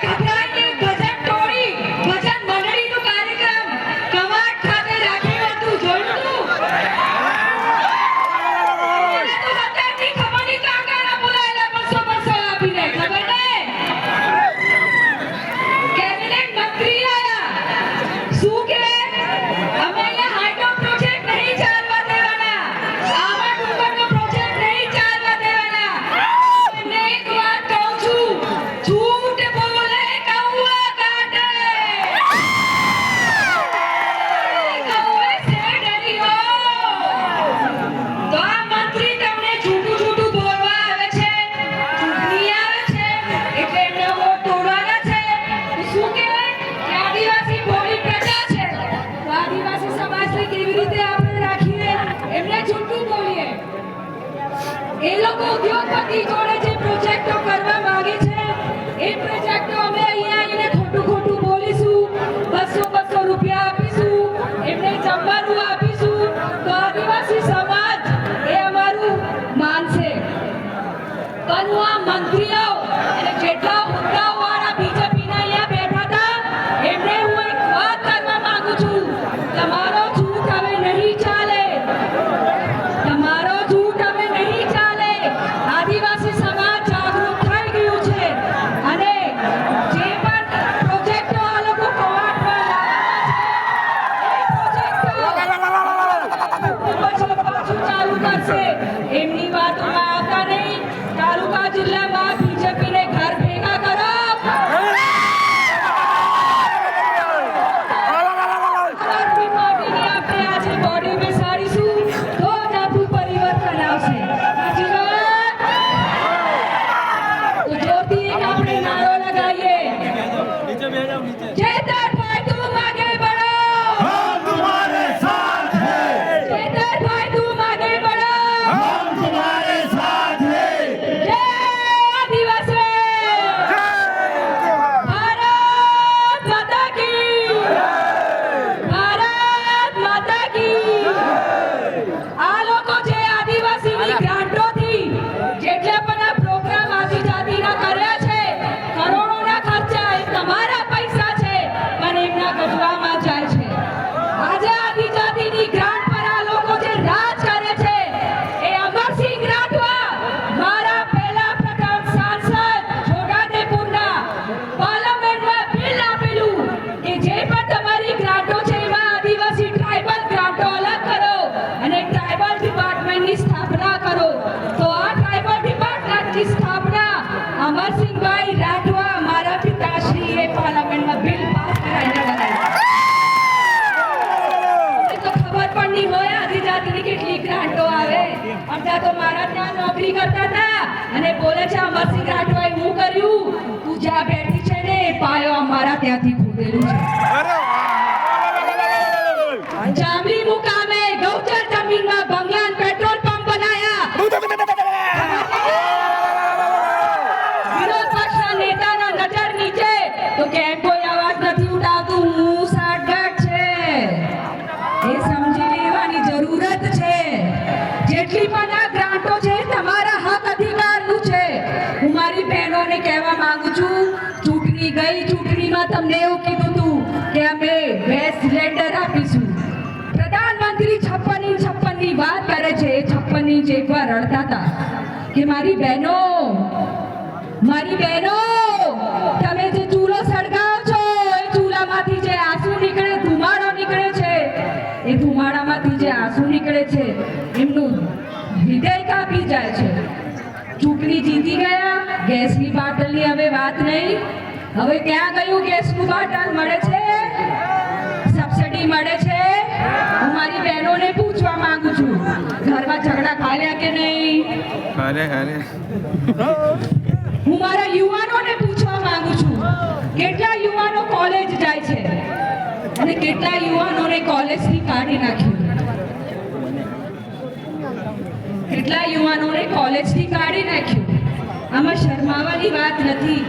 Gracias. કરશે એમની વાતોમાં આવતા નહીં તાલુકા જિલ્લામાં બીજેપીને ડિપાર્ટમેન્ટની સ્થાપના અમરસિંહભાઈ રાઠવા મારા પિતાશ્રીએ પાર્લામેન્ટમાં બિલ પાસ કરાવીને બનાવ્યું. તો ખબર પણ નહીં હોય, આદિજાતિની કેટલી ગ્રાન્ટો આવે. અડધા તો મારા ત્યાં નોકરી કરતા હતા અને બોલે છે, અમરસિંહ રાઠવાએ હું કર્યું? તું જ્યાં બેઠી છે ને પાયો અમારા ત્યાંથી ખોદેલું છે. લેવાની જરૂરત છે. જેટલી પણ આ ગ્રાન્ટો છે, તમારા હક અધિકારનું છે. હું મારી બહેનોને કહેવા માંગુ છું, ચૂંટણી ગઈ ચૂંટણીમાં તમને એવું કીધું હતું કે અમે ગેસ સિલિન્ડર આપીશું. પ્રધાનમંત્રી છપ્પન ઇંચ છપ્પનની વાત કરે છે, એ છપ્પન ઇંચ એકવાર રડતા હતા કે મારી બહેનો મારી બહેનો, તમે જે ચૂલો સળગાવો છો, એ ચૂલામાંથી જે આંસુ નીકળે, ધુમાડો નીકળે છે, એ ધુમાડામાંથી જે આંસુ નીકળે છે એમનું હૃદય કાપી જાય છે. ચૂંટણી જીતી ગયા ગેસની બાટલની હવે વાત નહીં. હવે ક્યાં ગયું ગેસનું બાટલ? મળે છે? સબસિડી મળે છે? હું મારી બહેનોને પૂછવા માંગુ છું ઘરમાં ઝઘડા ખાલ્યા કે નહીં? ખાલે ખાલે હું મારા યુવાનોને પૂછવા માંગુ છું કેટલા યુવાનો કોલેજ જાય છે? અને કેટલા યુવાનોને કોલેજથી કાઢી નાખ્યું? કેટલા યુવાનોને કોલેજથી કાઢી નાખ્યું આમાં શરમાવાની વાત નથી